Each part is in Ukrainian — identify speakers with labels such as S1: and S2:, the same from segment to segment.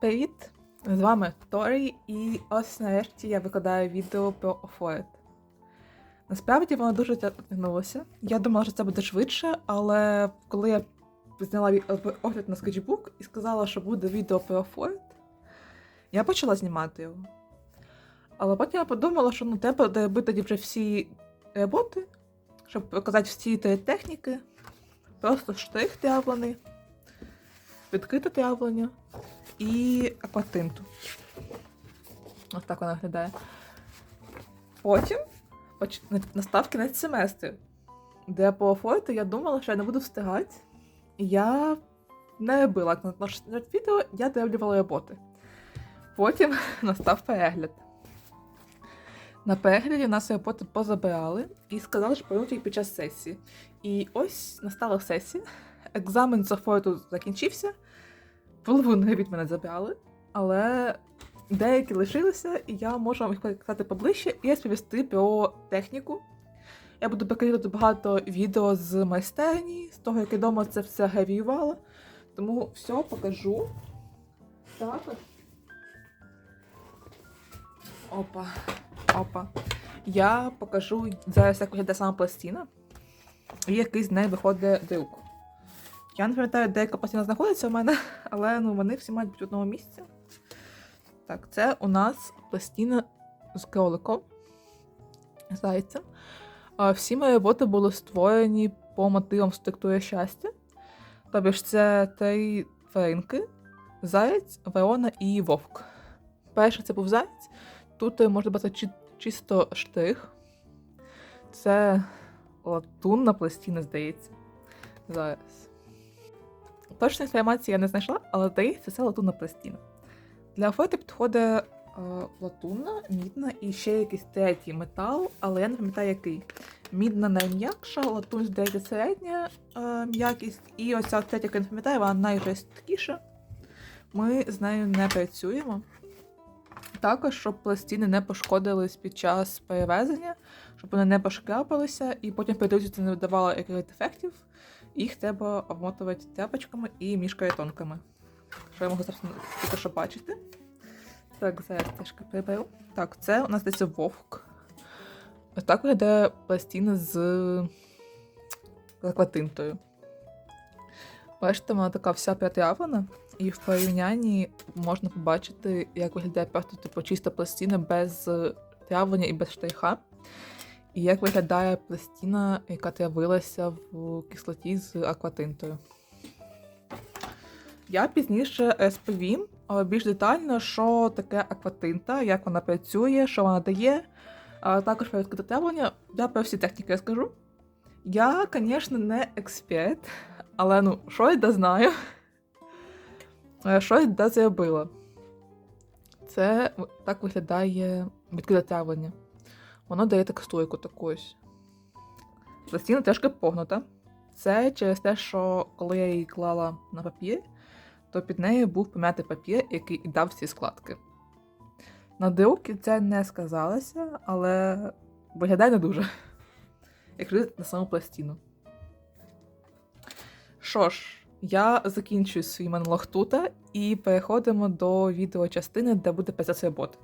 S1: Привіт! З вами Торі, і ось нарешті я викладаю відео про офлайт. Насправді воно дуже тягнулося. Я думала, що це буде швидше, але коли я зняла ві- огляд на скетчбук і сказала, що буде відео про офлайт, я почала знімати його. Але потім я подумала, що ну, треба доробити тоді вже всі роботи, щоб показати всі три техніки, просто штрих травлений, відкрите травлення і акватинту. Ось так вона виглядає. Потім настав кінець семестру, де по офлайту я думала, що я не буду встигати. Я не робила на відео, я дороблювала роботи. Потім настав перегляд. На перегляді нас роботи позабирали і сказали, що повернуть їх під час сесії. І ось настала сесія. Екзамен з офлайту закінчився. Половину від мене забрали, але деякі лишилися, і я можу вам їх показати поближче і розповісти про техніку. Я буду показувати багато відео з майстерні, з того, як я вдома це все гравіювала. Тому все покажу. Так. Опа. Опа. Я покажу зараз, як виглядає сама пластина. І який з неї виходить друк. Я не пам'ятаю, де яка пластина знаходиться у мене, але ну, вони всі мають бути в одному місці. Так, це у нас пластина з кроликом. Зайцем. Всі мої роботи були створені по мотивам структури щастя. Тобто ж це три тваринки: заєць, ворона і вовк. Перший це був заєць. Тут е, можна бачити чи- чисто штрих. Це латунна пластина, здається. Зараз. Точної інформації я не знайшла, але здається, це латунна пластина. Для оферти підходить е, латунна, мідна і ще якийсь третій метал, але я не пам'ятаю який. Мідна найм'якша, латунь, здається, середня е, м'якість, і оця третя, яку я не пам'ятаю, вона найжорсткіша. Ми з нею не працюємо. Також, щоб пластини не пошкодились під час перевезення, щоб вони не пошкрапалися, і потім передовсюди не видавало якихось дефектів, їх треба обмотувати тряпочками і мішкаритонками. Що я можу зараз тільки що бачити. Так, зараз трішки приберу. Так, це у нас десь вовк. Ось так виглядає пластина з акватинтою. Бачите, вона така вся притравлена, і в порівнянні можна побачити, як виглядає просто типу, чиста пластина без е, травлення і без штриха. І як виглядає пластина, яка травилася в кислоті з акватинтою. Я пізніше розповім більш детально, що таке акватинта, як вона працює, що вона дає. А також про відкрите. Я про всі техніки розкажу. Я, звісно, не експерт, але ну, щось да знаю. Е, Щось да зробила. Це так виглядає відкрите. Воно дає текстурку таку ось. Пластина трошки погнута. Це через те, що коли я її клала на папір, то під нею був пом'ятий папір, який і дав всі складки. На друки це не сказалося, але виглядає не дуже. Як на саму пластину. Що ж, я закінчую свій монолог тут і переходимо до відеочастини, де буде процес роботи.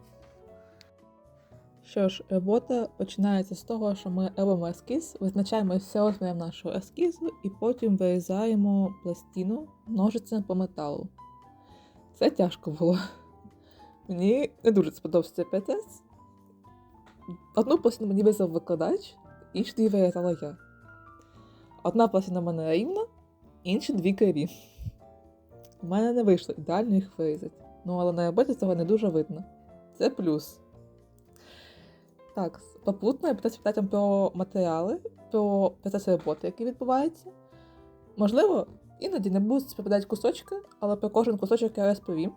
S1: Що ж, робота починається з того, що ми робимо ескіз, визначаємо все основне нашого ескізу і потім вирізаємо пластину ножицями по металу. Це тяжко було. Мені не дуже сподобався цей процес. Одну пластину мені вирізав викладач, інші дві вирізала я. Одна пластина в мене рівна, інші дві криві. У мене не вийшло ідеально їх вирізати. Ну, але на роботі цього не дуже видно. Це плюс. Так, попутно я питаюся питати про матеріали, про процес роботи, який відбувається. Можливо, іноді не будуть співпадати кусочки, але про кожен кусочок я розповім.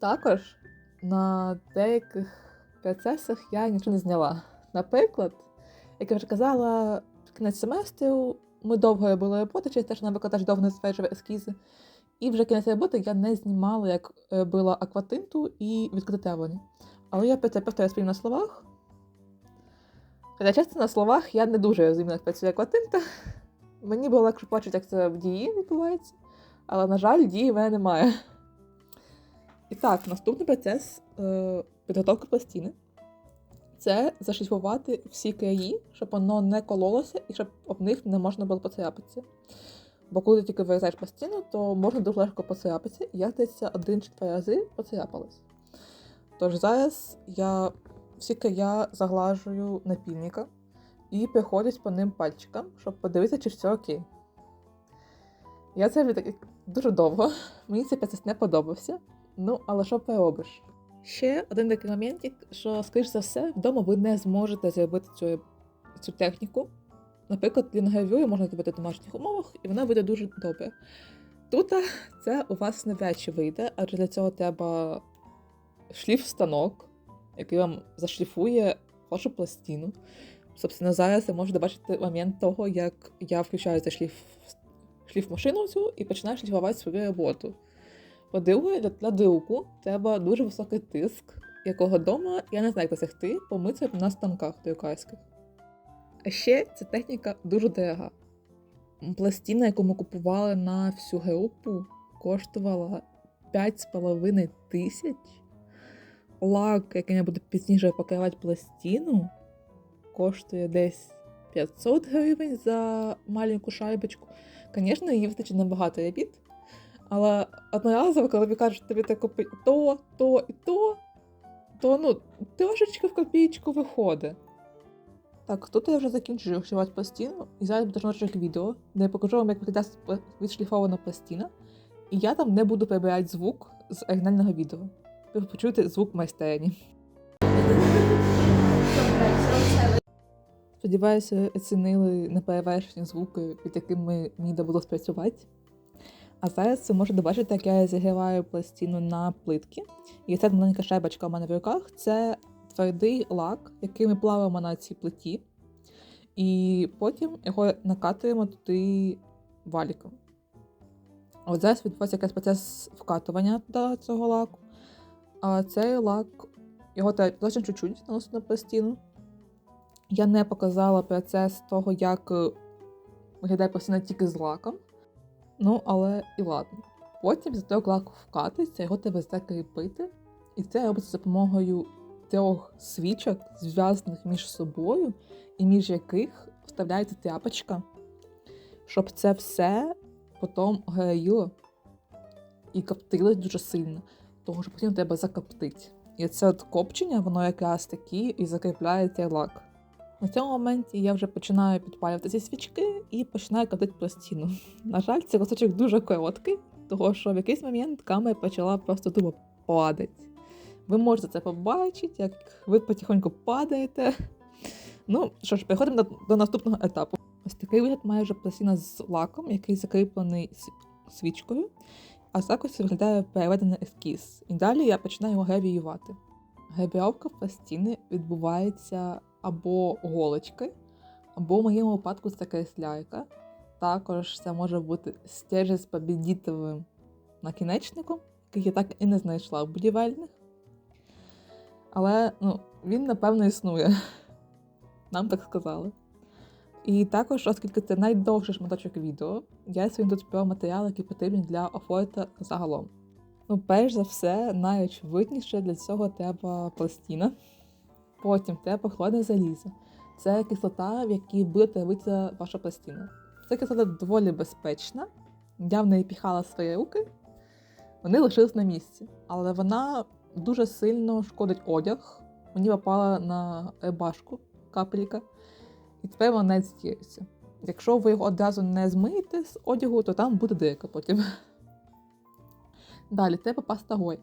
S1: Також на деяких процесах я нічого не зняла. Наприклад, як я вже казала, в кінець семестру ми довго робили роботи, через те, що нам викладач довго не затверджував ескізи. І вже кінець роботи я не знімала, як робила акватинту і відкрите травлення. Але я це просто розповім на словах. Хоча часто на словах я не дуже розумію, як працює акватинта. Мені було легше бачити, як це в дії відбувається. Але, на жаль, дії в мене немає. І так, наступний процес е, підготовки пластини це зашліфувати всі краї, щоб воно не кололося і щоб об них не можна було поцарапатися. Бо коли ти тільки вирізаєш пластину, то можна дуже легко поцарапатися, і я десь один чи два рази поцарапалась. Тож зараз я всі края заглажую напільника і приходять по ним пальчикам, щоб подивитися, чи все окей. Я це дуже довго, мені цей процес не подобався. Ну, але що поробиш? Ще один такий моментик, що, скоріш за все, вдома ви не зможете зробити цю, цю техніку. Наприклад, лінгравюру можна зробити в домашніх умовах, і вона вийде дуже добре. Тут це у вас навряд чи вийде, адже для цього треба шліф-станок, який вам зашліфує вашу пластину. Собственно, зараз ви можете бачити момент того, як я включаю цей шліф, шліф-машину цю і починаю шліфувати свою роботу. По-друге, для, друку треба дуже високий тиск, якого вдома я не знаю, як досягти, бо на станках друкарських. А ще ця техніка дуже дорога. Пластина, яку ми купували на всю групу, коштувала 5,5 тисяч. Лак, який я буду пізніше покривати пластину, коштує десь 500 гривень за маленьку шайбочку. Звісно, її вистачить набагато робіт. Але одноразово, коли ви кажуть, тобі так купити то, то і то, то ну, трошечки в копійку виходить. Так, тут я вже закінчую шліфувати пластину, і зараз буде жорсток відео, де я покажу вам, як виглядає відшліфована пластина. І я там не буду прибирати звук з оригінального відео. Ви почуєте звук майстерні. Сподіваюся, оцінили неперевершені звуки, під якими мені було спрацювати. А зараз ви можете бачити, як я загріваю пластину на плитки. І ця маленька шайбочка у мене в руках це твердий лак, який ми плавимо на цій плиті. І потім його накатуємо туди валіком. От зараз відбувається якийсь процес вкатування до цього лаку. А цей лак, його треба чуть-чуть наносити на пластину. Я не показала процес того, як виглядає пластина тільки з лаком. Ну, але і ладно. Потім за того лаку вкатиться, його треба закріпити. І це робиться за допомогою трьох свічок, зв'язаних між собою, і між яких вставляється тряпочка, щоб це все потім горіло і коптилось дуже сильно, тому що потім треба закоптити. І це от копчення, воно якраз таки і закріпляє цей лак. На цьому моменті я вже починаю підпалювати ці свічки і починаю катити пластину. На жаль, цей кусочок дуже короткий, тому що в якийсь момент камера почала просто тупо падати. Ви можете це побачити, як ви потихоньку падаєте. Ну що ж, переходимо до, до наступного етапу. Ось такий вигляд має вже пластина з лаком, який закріплений свічкою, а також виглядає переведений ескіз. І далі я починаю його гравіювати. Гравіровка пластини відбувається або голочки, або в моєму випадку це кресляйка. Також це може бути стежі з побідітовим накінечником, який я так і не знайшла в будівельних. Але ну, він, напевно, існує. Нам так сказали. І також, оскільки це найдовший шматочок відео, я сьогодні тут про матеріали, які потрібні для офойта загалом. Ну, перш за все, найочевидніше для цього треба пластина. Потім треба холодне залізо. Це кислота, в якій буде травитися ваша пластина. Ця кислота доволі безпечна. Я в неї піхала свої руки, вони лишились на місці. Але вона дуже сильно шкодить одяг. Мені попала на башку капелька, і тепер вона стіється. Якщо ви його одразу не змиєте з одягу, то там буде дирка потім. Далі треба паста гой.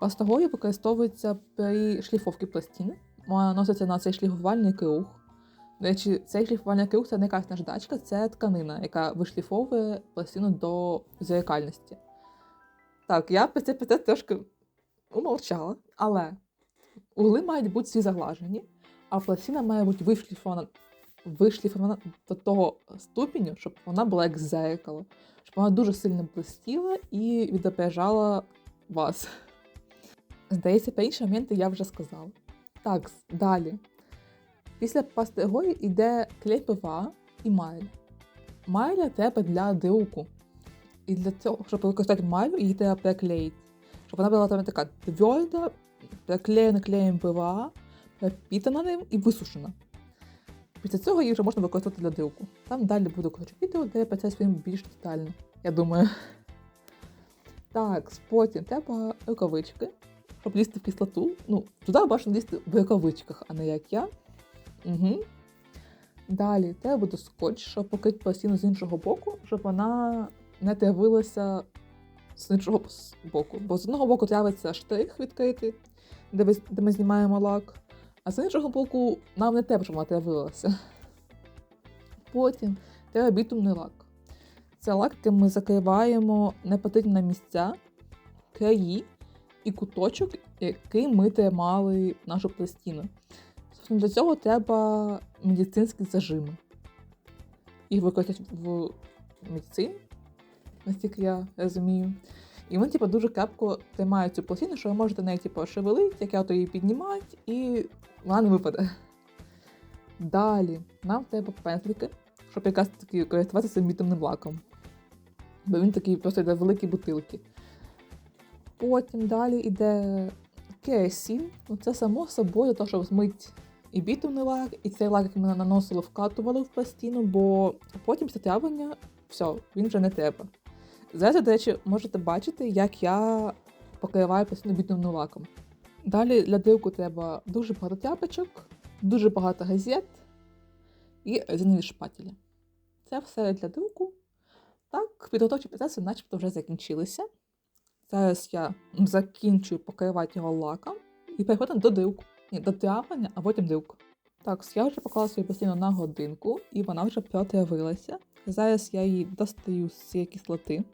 S1: Паста гой використовується при шліфовці пластини. Вона носиться на цей шліфувальний круг. До речі, цей шліфувальний круг це не якась наждачка, це тканина, яка вишліфовує пластину до зеркальності. Так, я про це процес трошки умовчала, але угли мають бути всі заглажені, а пластина має бути вишліфована, вишліфована до того ступеню, щоб вона була як зеркало, щоб вона дуже сильно блистіла і відображала вас. Здається, про інші моменти я вже сказала. Так, далі. Після пастигої йде клей ПВА і майль. Майля треба для друку. І для цього, щоб використати майлю, її треба приклеїти. щоб вона була там така тверда, приклеєна клеєм ПВА, пропітана ним і висушена. Після цього її вже можна використовувати для дилку. Там далі буде коротше, відео, де я розповім більш детально, я думаю. Так, потім треба рукавички, щоб лізти в кислоту. Ну, туди бажано лізти в рукавичках, а не як я. Угу. Далі треба буде скотч, щоб покрити пластину з іншого боку, щоб вона не травилася з іншого боку. Бо з одного боку травиться штрих відкритий, де ми знімаємо лак, а з іншого боку нам не треба, щоб вона травилася. Потім треба лак. Це лак, яким ми закриваємо непотрібні місця, краї і куточок, який ми тримали нашу пластину. Собственно, Для цього треба медицинські зажими. Їх використовують в медицині, наскільки я розумію. І вони, типу, дуже крепко тримають цю пластину, що ви можете нею типу, шевелити, як я то її піднімати, і не випаде. Далі нам треба пензлики, щоб якраз таки користуватися бітумним лаком. Бо він такий просто йде великі бутилки. Потім далі йде керосин. Ну, це само собою, то, щоб змить і бітумний лак, і цей лак, який ми наносили, вкатували в пластину, бо потім після травлення все, він вже не треба. Зараз, до речі, можете бачити, як я покриваю пластину бітумним лаком. Далі для дилку треба дуже багато тряпочок, дуже багато газет і резинові шпателі. Це все для дилку. Так, підготовчі процеси начебто вже закінчилися. Зараз я закінчую покривати його лаком і переходимо до дилку. Ні, до травлення, а потім дилку. Так, я вже поклала свою постійно на годинку, і вона вже протравилася. Зараз я її достаю з цієї кислоти.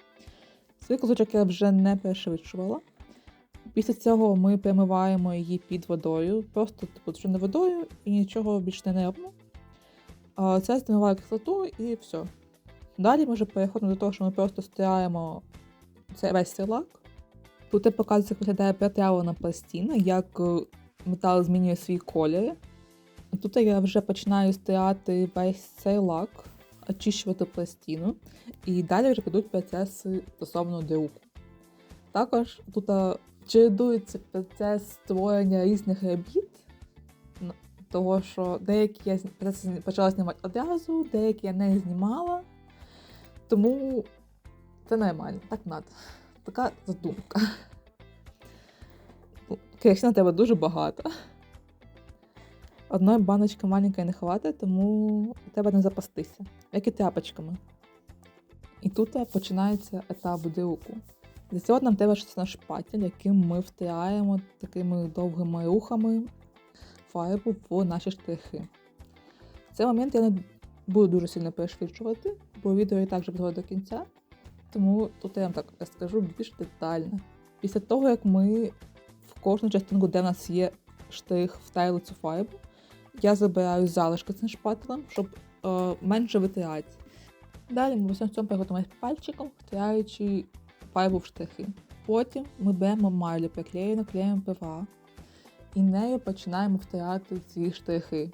S1: Цей кусочок я вже не перешвидшувала. Після цього ми перемиваємо її під водою, просто типу, не водою і нічого більш не робимо. Це змиває кислоту і все. Далі ми вже переходимо до того, що ми просто стираємо цей весь цей лак. Тут я показую, як виглядає протравлена пластина, як е, метал змінює свій колір. Тут я вже починаю стирати весь цей лак, очищувати пластину, і далі вже підуть процеси стосовно дилку. Також тут е, чередується процес створення різних робіт, н- того що деякі я почала знімати одразу, деякі я не знімала. Тому це нормально, так надо. Така задумка. Керосина треба дуже багато. Одної баночки маленької не хватить, тому треба не запастися, як і тряпочками. І тут починається етап дилку. Для цього нам треба щось на шпатель, яким ми втираємо такими довгими рухами фарбу в наші штрихи. Цей момент я не буду дуже сильно перешвидшувати, бо відео і так вже підходить до кінця. Тому тут я вам так розкажу більш детально. Після того, як ми в кожну частинку, де в нас є штрих, вставили цю фарбу, я забираю залишки цим шпателем, щоб е, менше витирати. Далі ми в цьому переходимо пальчиком, втираючи фарбу в штрихи. Потім ми беремо марлю, приклеєну клеєм ПВА, і нею починаємо втирати ці штрихи.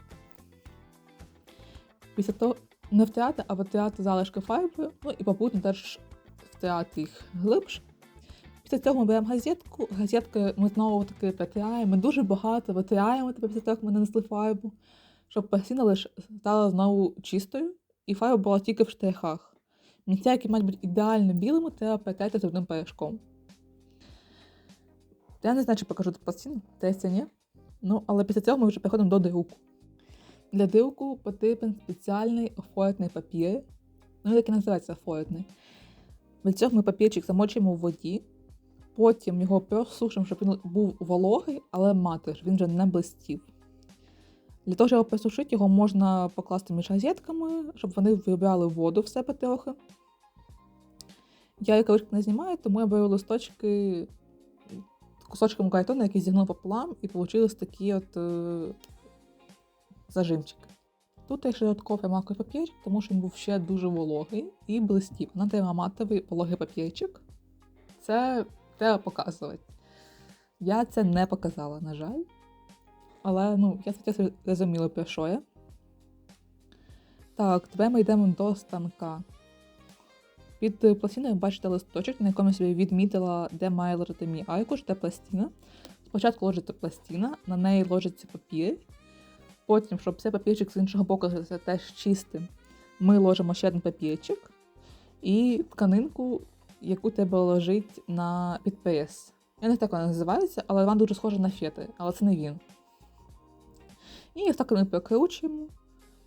S1: Після того не втирати, а витирати залишки фарби, ну і попутно теж втирати їх глибше. Після цього ми беремо газетку, газеткою ми знову таки протираємо. Ми дуже багато витираємо тебе після того, як ми нанесли фарбу, щоб пластина лише стала знову чистою, і фарба була тільки в штрихах. Місця, які мають бути ідеально білими, треба протерти зубним порошком. Я не знаю, чи покажу тут пластину, здається, ні. Ну, але після цього ми вже переходимо до дилку. Для дилку потрібен спеціальний офоєтний папір. Ну, як і називається офоєтний. Для цього ми папірчик замочимо в воді, потім його просушимо, щоб він був вологий, але матий, щоб він вже не блистів. Для того, щоб просушити, його можна покласти між газетками, щоб вони вибрали воду в себе трохи. Я рукавички не знімаю, тому я беру листочки кусочками картону, які зігнув пополам, і вийшли такі от е, зажимчики. Тут я ще додатково примакую папірчик, тому що він був ще дуже вологий і блистів. Нам треба матовий вологий папірчик. Це треба показувати. Я це не показала, на жаль. Але ну, я сподіваюся, зрозуміла, про що я. Так, тепер ми йдемо до станка. Під пластиною бачите листочок, на якому я собі відмітила, де має лежати мій айкуш, де пластина. Спочатку ложиться пластина, на неї ложиться папір. Потім, щоб цей папірчик з іншого боку теж чистим, ми ложимо ще один папірчик і тканинку, яку тебе лежить на підпис. Я не як вона називається, але вона дуже схожа на фети, але це не він. І так ми прикручуємо,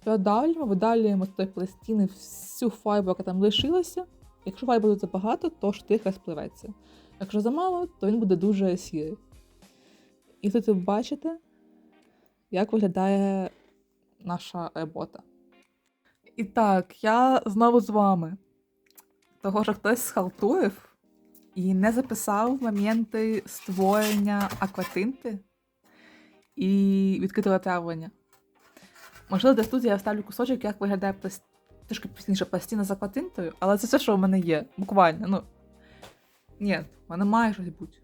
S1: продавлюємо, видалюємо з тої пластини всю фарбу, яка там лишилася. Якщо фарби буде забагато, то штрих розпливеться. Якщо замало, то він буде дуже сірий. І тут ви бачите, як виглядає наша робота. І так, я знову з вами. Того, що хтось схалтурив і не записав моменти створення акватинти і відкритого травлення. Можливо, десь тут я вставлю кусочок, як виглядає пласт... трішки пізніше пластина з акватинтою, але це все, що в мене є. Буквально. Ну. Ні, в має щось бути.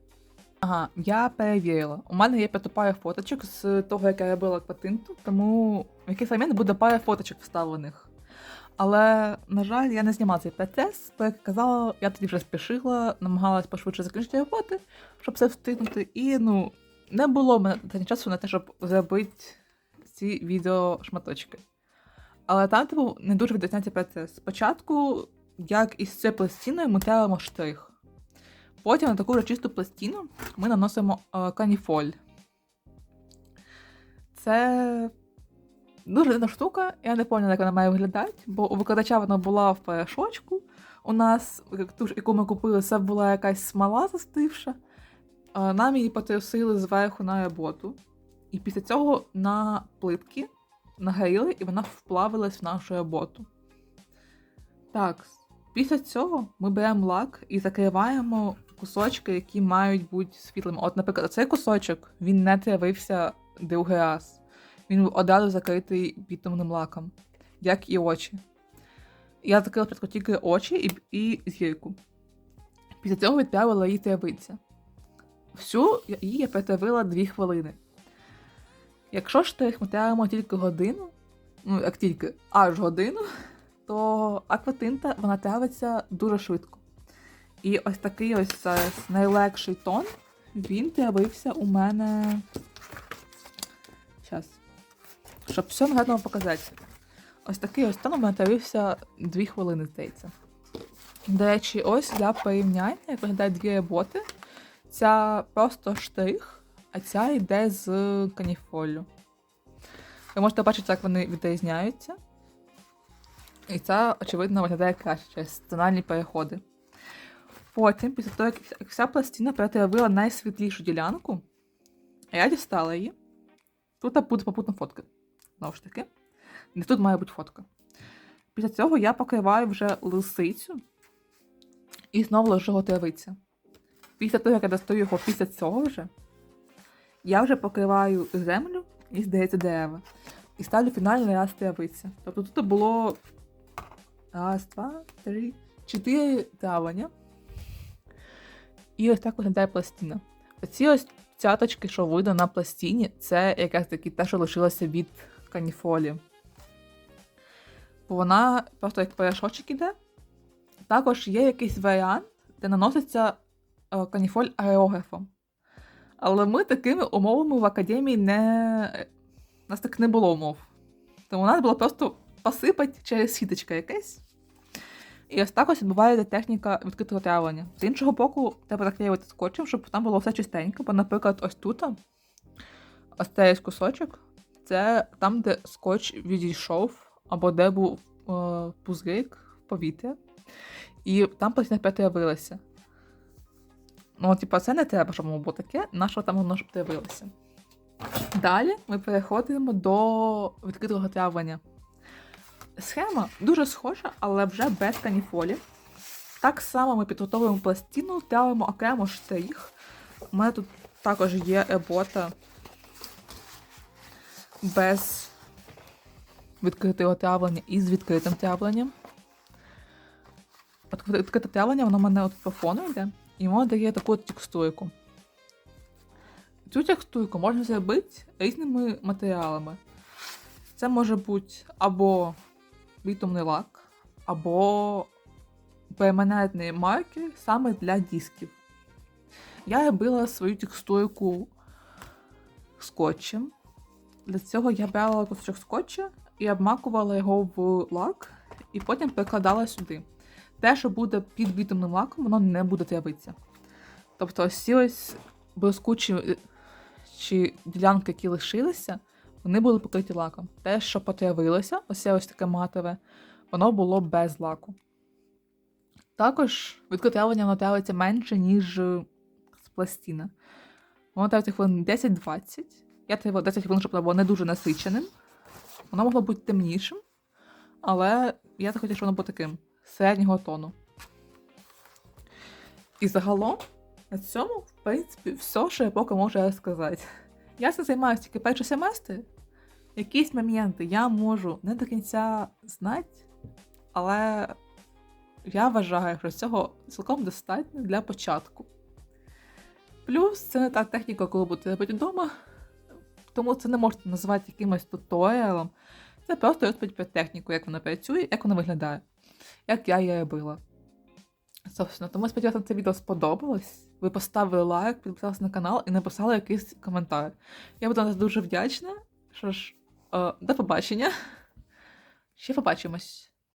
S1: Ага, я перевірила. У мене є п'ята пара фоточок з того, як я робила акватинту, тому в якийсь момент буде пара фоточок вставлених. Але, на жаль, я не знімала цей процес, бо як казала, я тоді вже спішила, намагалась пошвидше закінчити роботи, щоб все встигнути. І ну, не було мене часу на те, щоб зробити ці відеошматочки. Але там типу, не дуже відрізняється процес. Спочатку, як із цією пластиною, ми травимо штрих. Потім на таку вже чисту пластину ми наносимо е, каніфоль. Це дуже дивна штука, я не пам'ятаю, як вона має виглядати, бо у викладача вона була в порошочку. У нас, ту, яку ми купили, це була якась смола застивша. Нам її потрусили зверху на роботу. І після цього на плитки нагоріли, і вона вплавилась в нашу роботу. Так, після цього ми беремо лак і закриваємо кусочки, які мають бути світлими. От, наприклад, цей кусочок він не травився другий раз. Він одразу закритий бітумним лаком, як і очі. Я закрила спочатку тільки очі і, і зірку. Після цього відправила її травитися. Всю її я притравила 2 хвилини. Якщо штрих ми травимо тільки годину, ну як тільки аж годину, то акватинта вона травиться дуже швидко. І ось такий ось найлегший тон, він травився у мене. Зараз. Щоб все вам показати. Ось такий ось тон у мене травився 2 хвилини, здається. До речі, ось для порівняння, як виглядають дві роботи. Ця просто штрих, а ця йде з каніфолю. Ви можете бачити, як вони відрізняються. І ця, очевидно, виглядає краще через тональні переходи. Потім, після того, як вся пластина перетравила найсвітлішу ділянку, я дістала її. Тут буде попутна фотка. Знову ж таки. Не тут має бути фотка. Після цього я покриваю вже лисицю і знову ложу його травиця. Після того, як я достаю його після цього вже, я вже покриваю землю і, здається, дерева. І ставлю фінальний раз травиця. Тобто тут було раз, два, три, чотири травлення. І ось так виглядає пластина. Оці ось цяточки, що видно на пластині, це якраз таки те, що лишилося від каніфолі. Бо вона просто як порошочок іде. Також є якийсь варіант, де наноситься каніфоль аерографом. Але ми такими умовами в академії не. У нас так не було умов. Тому у нас було просто посипати через сіточка якесь. І ось так ось відбувається техніка відкритого травлення. З іншого боку, треба заклеювати скотчем, щоб там було все чистенько. Бо, наприклад, ось тут, ось цей кусочок, це там, де скотч відійшов, або де був е, пузирик в повітря, і там постійно перетравилося. Ну, типа, це не треба, щоб воно було таке, нашого там воно щоб травилося. Далі ми переходимо до відкритого травлення. Схема дуже схожа, але вже без каніфолі. Так само ми підготовуємо пластину, травимо окремо штрих. У мене тут також є робота без відкритого травлення і з відкритим травленням. От відкрите травлення, воно мене от по фону йде, і воно дає таку текстурку. Цю текстурку можна зробити різними матеріалами. Це може бути або бітумний лак, або перманентний маркер саме для дисків. Я била свою текстурку скотчем. Для цього я брала кусочок скотча і обмакувала його в лак, і потім перекладала сюди. Те, що буде під бітумним лаком, воно не буде травитися. Тобто ось ось блискучі е, чи ділянки, які лишилися, вони були покриті лаком. Те, що потравилося, ось ось таке матове, воно було без лаку. Також відкотравлення воно травиться менше, ніж е, з пластина. Воно травиться хвилин 10-20. Я травила 10 хвилин, щоб воно було не дуже насиченим. Воно могло бути темнішим, але я захотіла, щоб воно було таким середнього тону. І загалом на цьому, в принципі, все, що я поки можу розказати. Я цим займаюся тільки перший семестр. Якісь моменти я можу не до кінця знати, але я вважаю, що цього цілком достатньо для початку. Плюс це не та техніка, коли будете робити вдома, тому це не можна назвати якимось туторіалом. Це просто розповідь про техніку, як вона працює, як вона виглядає, як я її била. Собственно, тому сподіваюся, це відео сподобалось. Ви поставили лайк, підписалися на канал і написали якийсь коментар. Я буду вам дуже вдячна. Що ж, е, до побачення. Ще побачимось.